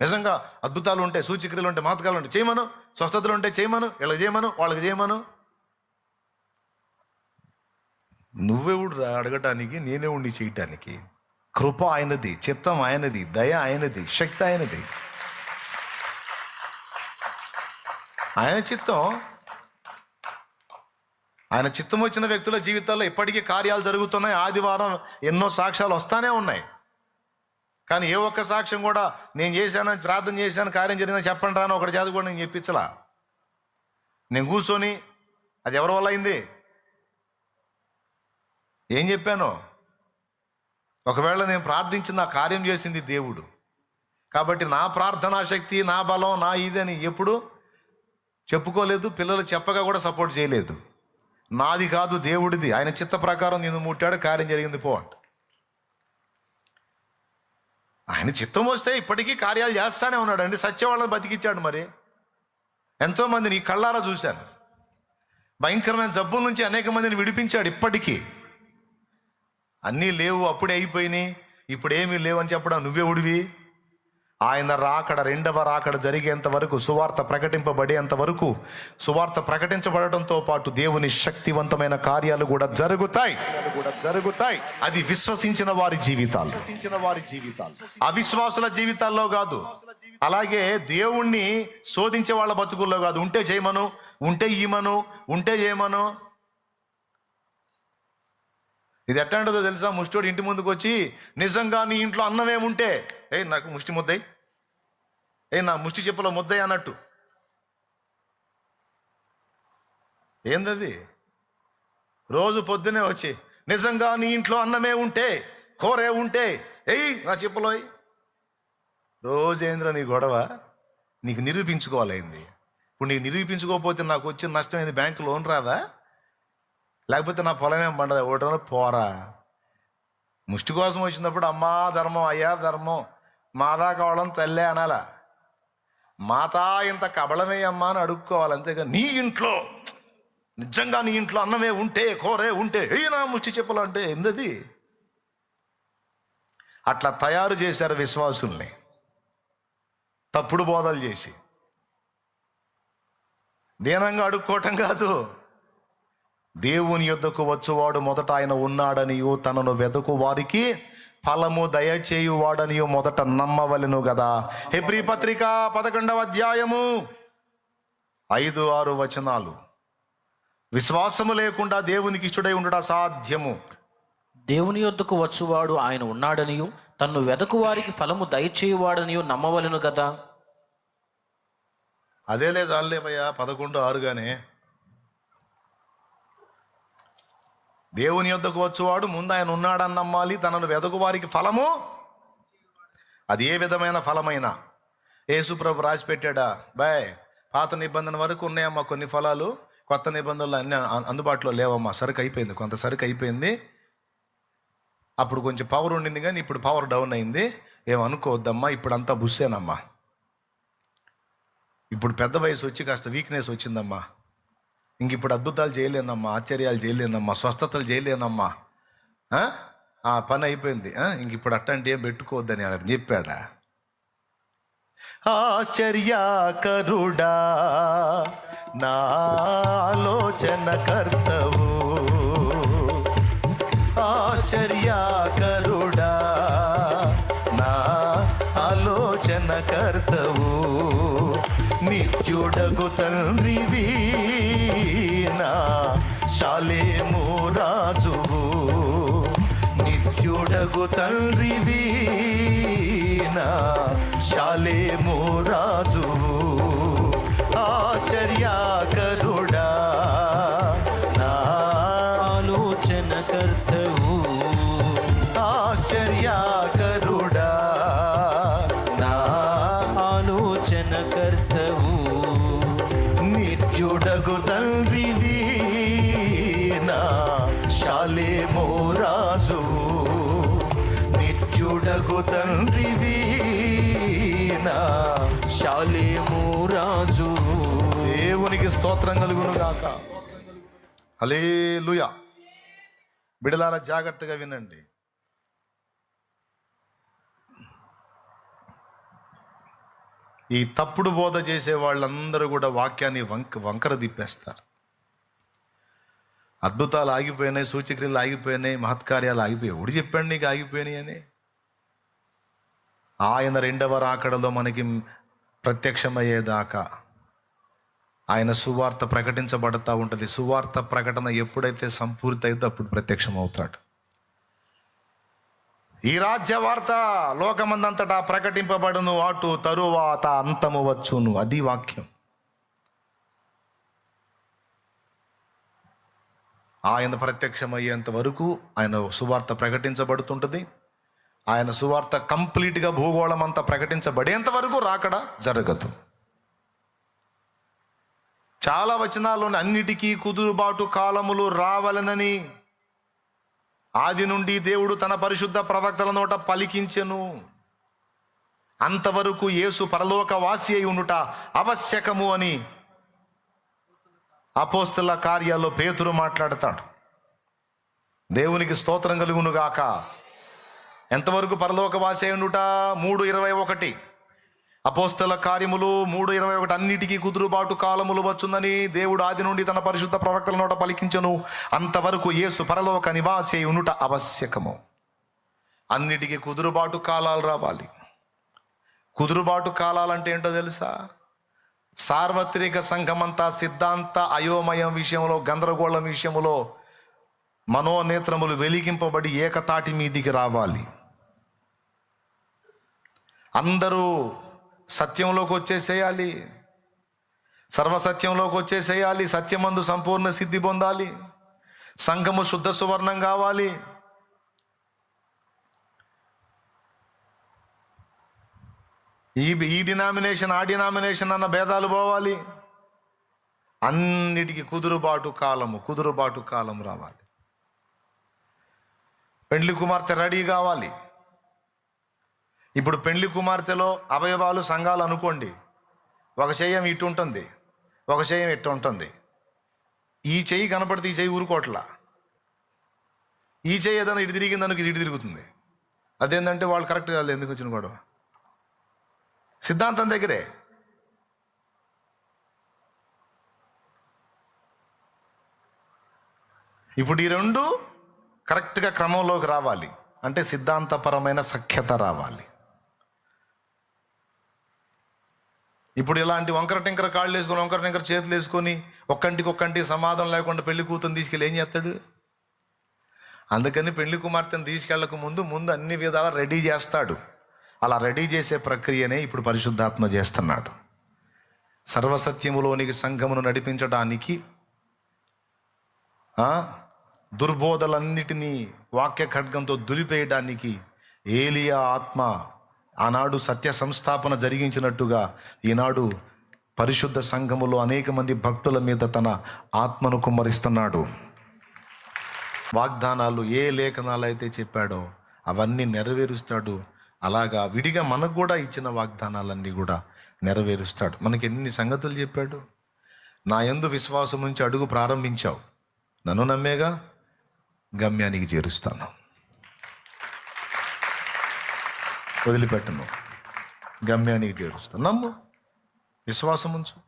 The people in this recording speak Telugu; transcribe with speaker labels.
Speaker 1: నిజంగా అద్భుతాలు ఉంటాయి సూచిక్రియలు ఉంటాయి మాతకాలు ఉంటాయి చేయమను స్వస్థతలు ఉంటాయి చేయమను వీళ్ళకి చేయమను వాళ్ళకి చేయమను. నువ్వెవుడు అడగటానికి నేనే ఉండి చేయటానికి. కృప ఆయనది చిత్తం ఆయనది దయ ఆయనది శక్తి ఆయనది. ఆయన చిత్తం ఆయన చిత్తం వచ్చిన వ్యక్తుల జీవితాల్లో ఇప్పటికీ కార్యాలు జరుగుతున్నాయి. ఆదివారం ఎన్నో సాక్ష్యాలు వస్తానే ఉన్నాయి. కానీ ఏ ఒక్క సాక్ష్యం కూడా నేను చేశాను ప్రార్థన చేశాను కార్యం జరిగిందని చెప్పండి రాను ఒకటి చేత కూడా నేను చెప్పించలా. నేను కూర్చొని అది ఎవరి వల్ల అయింది? ఏం చెప్పాను? ఒకవేళ నేను ప్రార్థించిన నా కార్యం చేసింది దేవుడు. కాబట్టి నా ప్రార్థనా శక్తి నా బలం నా ఇది అని ఎప్పుడు చెప్పుకోలేదు పిల్లలు చెప్పగా కూడా సపోర్ట్ చేయలేదు. నాది కాదు దేవుడిది. ఆయన చిత్త ప్రకారం నేను ముట్టాడు కార్యం జరిగింది పో అంట. ఆయన చిత్తం వస్తే ఇప్పటికీ కార్యాలు చేస్తానే ఉన్నాడండి. సత్యవాళ్ళని బతికిచ్చాడు మరి. ఎంతోమందిని ఈ కళ్ళారా చూశాను. భయంకరమైన జబ్బుల నుంచి అనేక మందిని విడిపించాడు ఇప్పటికీ. అన్నీ లేవు అప్పుడే అయిపోయినాయి. ఇప్పుడు ఏమీ లేవు అని చెప్పడం నువ్వే ఉడివి. ఆయన రాకడ రెండవ రాకడ జరిగేంత వరకు సువార్త ప్రకటింపబడేంత వరకు సువార్త ప్రకటించబడటంతో పాటు దేవుని శక్తివంతమైన కార్యాలు కూడా జరుగుతాయి. కూడా జరుగుతాయి అది విశ్వసించిన వారి జీవితాలు. విశ్వసించిన వారి జీవితాలు అవిశ్వాసుల జీవితాల్లో కాదు. అలాగే దేవుణ్ణి శోధించే వాళ్ళ బతుకుల్లో కాదు. ఉంటే చేయమను ఉంటే ఈమను ఉంటే చేయమను ఇది ఎట్లా ఉంటుందో తెలుసా? ముష్టివాడు ఇంటి ముందుకు వచ్చి నిజంగా నీ ఇంట్లో అన్నం ఏముంటే? ఏ నాకు ముష్టి ముద్దయి ఏ నా ముష్టి చెప్పులో ముద్దయి అన్నట్టు. ఏందది? రోజు పొద్దునే వచ్చి నిజంగా నీ ఇంట్లో అన్నమే ఉంటే కూరే ఉంటే ఎయ్ నా చెప్పులో రోజేంద్ర నీ గొడవ? నీకు నిరూపించుకోవాలైంది. ఇప్పుడు నీకు నిరూపించుకోకపోతే నాకు వచ్చిన నష్టం ఏంది? బ్యాంకు లోన్ రాదా? లేకపోతే నా పొలం ఏం పండదు ఒకటో పోరా. ముష్టి కోసం వచ్చినప్పుడు అమ్మా ధర్మం అయ్యా ధర్మం మాదా కావడం తల్లే అనాలా. మాతా ఇంత కబళమే అమ్మా అని అడుక్కోవాలి అంతేగా నీ ఇంట్లో. నిజంగా నీ ఇంట్లో అన్నమే ఉంటే కోరే ఉంటే ఏ నా ముష్టి చెప్పాలంటే అంటే ఎందది అట్లా తయారు చేశారు విశ్వాసుల్ని. తప్పుడు బోధలు చేసి. దీనంగా అడుక్కోవటం కాదు. దేవుని యొద్దకు వచ్చువాడు మొదట ఆయన ఉన్నాడనియు తనను వెదకు వారికి ఫలము దయచేయువాడనియు మొదట నమ్మవలెను గదా. హెబ్రి పత్రిక పదకొండవ అధ్యాయము ఐదు ఆరు వచనాలు. విశ్వాసము లేకుండా దేవునికి ఇష్టడై ఉండడం అసాధ్యము
Speaker 2: దేవుని యొద్దకు వచ్చువాడు ఆయన ఉన్నాడనియు తన్ను వెదకు వారికి ఫలము దయచేయువాడనియు నమ్మవలెను కదా
Speaker 1: అదేలే చాలేవయ్యా పదకొండు ఆరుగానే. దేవుని యొద్దకు వచ్చేవాడు ముందు ఆయన ఉన్నాడని నమ్మాలి తనను వెదకు వారికి ఫలము? అది ఏ విధమైన ఫలమైనా? యేసుప్రభు రాసి పెట్టాడా బాయ్ పాత నిబంధన వరకు ఉన్నాయమ్మా కొన్ని ఫలాలు కొత్త నిబంధనలు అన్ని అందుబాటులో లేవమ్మా. సరుకు అయిపోయింది కొంత సరుకు అయిపోయింది. అప్పుడు కొంచెం పవర్ ఉండింది కానీ ఇప్పుడు పవర్ డౌన్ అయింది. ఏమనుకోవద్దమ్మా ఇప్పుడు అంతా బుస్సేనమ్మా. ఇప్పుడు పెద్ద వయసు వచ్చి కాస్త వీక్నెస్ వచ్చిందమ్మా. ఇంక ఇప్పుడు అద్భుతాలు చేయలేనమ్మా ఆశ్చర్యాలు చేయలేనమ్మా స్వస్థతలు చేయలేనమ్మా. ఆ? పని అయిపోయింది. ఇంక ఇప్పుడు అట్టంటే ఏం పెట్టుకోవద్దని ఆయన చెప్పాడా? ఆశ్చర్యకరుడా నా ఆలోచన కర్తవు నిత్యుడగు తండ్రివి నా శాలేము రాజువు ఆశ్చర్యకరుడా తండ్రివి నా శాలేము రాజు దేవునికి స్తోత్రం కలుగును గాక. హల్లెలూయా. బిడలారా జాగ్రత్తగా వినండి. ఈ తప్పుడు బోధ చేసే వాళ్ళందరూ కూడా వాక్యాన్ని వంక వంకర తిప్పేస్తారు. అద్భుతాలు ఆగిపోయినాయి సూచక్రియలు ఆగిపోయినాయి మహత్కార్యాలు ఆగిపోయాయి. ఎవడు చెప్పాడు నీకు ఆగిపోయినాయి అని? ఆయన రెండవ రాకడలో మనకి ప్రత్యక్షమయ్యేదాకా ఆయన సువార్త ప్రకటించబడతా ఉంటుంది. సువార్త ప్రకటన ఎప్పుడైతే సంపూర్తి అయితే అప్పుడు ప్రత్యక్షం అవుతాడు ఈ రాజ్య వార్త లోకమందంతటా ప్రకటింపబడును అటు తరువాత అంతము వచ్చును. అది వాక్యం. ఆయన ప్రత్యక్షమయ్యేంత వరకు ఆయన సువార్త ప్రకటించబడుతుంటుంది. ఆయన సువార్త కంప్లీట్గా భూగోళం అంతా ప్రకటించబడేంత వరకు రాకడ జరగదు. చాలా వచనాల్లోని అన్నిటికీ కుదురుబాటు కాలములు రావలనని ఆది నుండి దేవుడు తన పరిశుద్ధ ప్రవక్తల నోట పలికించెను. అంతవరకు యేసు పరలోకవాసి అయి ఉండుట ఆవశ్యకము అని అపోస్తుల కార్యాల్లో పేతురు మాట్లాడతాడు. దేవునికి స్తోత్రం కలుగునుగాక. ఎంతవరకు పరలోకవాసే ఉండుట మూడు ఇరవై ఒకటి. అపోస్తల కార్యములు మూడు ఇరవై ఒకటి. అన్నిటికీ కుదురుబాటు కాలములు వచ్చుందని దేవుడు ఆది నుండి తన పరిశుద్ధ ప్రవక్తల నోట పలికించను. అంతవరకు యేసు పరలోక నివాసే ఉనుట ఉండుట ఆవశ్యకము. అన్నిటికీ కుదురుబాటు కాలాలు రావాలి. కుదురుబాటు కాలాలంటే ఏంటో తెలుసా? సార్వత్రిక సంఘమంతా సిద్ధాంత అయోమయం విషయంలో గందరగోళం విషయంలో మనోనేత్రములు వెలిగింపబడి ఏకతాటి మీదికి రావాలి. అందరూ సత్యంలోకి వచ్చేసేయాలి. సర్వసత్యంలోకి వచ్చేసేయాలి. సత్యమందు సంపూర్ణ సిద్ధి పొందాలి. సంఘము శుద్ధ సువర్ణం కావాలి. ఈ ఈ డినామినేషన్ ఆ డినామినేషన్ అన్న భేదాలు పోవాలి. అన్నిటికీ కుదురుబాటు కాలము కుదురుబాటు కాలం రావాలి. పెండ్లి కుమార్తె రెడీ కావాలి. ఇప్పుడు పెండ్లి కుమార్తెలో అవయవాలు సంఘాలు అనుకోండి. ఒక చెయ్యం ఇటు ఉంటుంది ఒక చెయ్యం ఇటు ఉంటుంది. ఈ చెయ్యి కనపడితే ఈ చెయ్యి ఊరుకోట్లా ఈ చెయ్యి ఏదైనా ఇటు తిరిగిందనుకు ఇది ఇటు తిరుగుతుంది. అదేంటంటే వాళ్ళు కరెక్ట్ కాదు ఎందుకు వచ్చిన గొడవ? సిద్ధాంతం దగ్గరే. ఇప్పుడు ఈ రెండు కరెక్ట్గా క్రమంలోకి రావాలి. అంటే సిద్ధాంతపరమైన సఖ్యత రావాలి. ఇప్పుడు ఇలాంటి వంకర టింకర కాళ్ళు వేసుకొని వంకర టింకర చేతులు వేసుకొని ఒక్కంటికి ఒక్కంటి సమాధానం లేకుండా పెళ్ళి కూతురు తీసుకెళ్ళి ఏం చేస్తాడు? అందుకని పెళ్ళి కుమార్తెను తీసుకెళ్ళక ముందు ముందు అన్ని విధాలా రెడీ చేస్తాడు. అలా రెడీ చేసే ప్రక్రియనే ఇప్పుడు పరిశుద్ధాత్మ చేస్తున్నాడు. సర్వసత్యములోనికి సంఘమును నడిపించడానికి దుర్బోధలన్నిటినీ వాక్య ఖడ్గంతో దులిపేయడానికి ఏలియా ఆత్మ ఆనాడు సత్య సంస్థాపన జరిగించినట్టుగా ఈనాడు పరిశుద్ధ సంఘములో అనేక మంది భక్తుల మీద తన ఆత్మను కుమ్మరిస్తున్నాడు. వాగ్దానాలు ఏ లేఖనాలు అయితే చెప్పాడో అవన్నీ నెరవేరుస్తాడు. అలాగా విడిగా మనకు కూడా ఇచ్చిన వాగ్దానాలన్నీ కూడా నెరవేరుస్తాడు. మనకి ఎన్ని సంగతులు చెప్పాడు? నా ఎందు విశ్వాసం నుంచి అడుగు ప్రారంభించావు. నన్ను నమ్మేగా? గమ్యానికి చేరుస్తాను. వదిలిపెట్టను. గమ్యానికి చేరుస్తాను నమ్ము. విశ్వాసం ఉంచు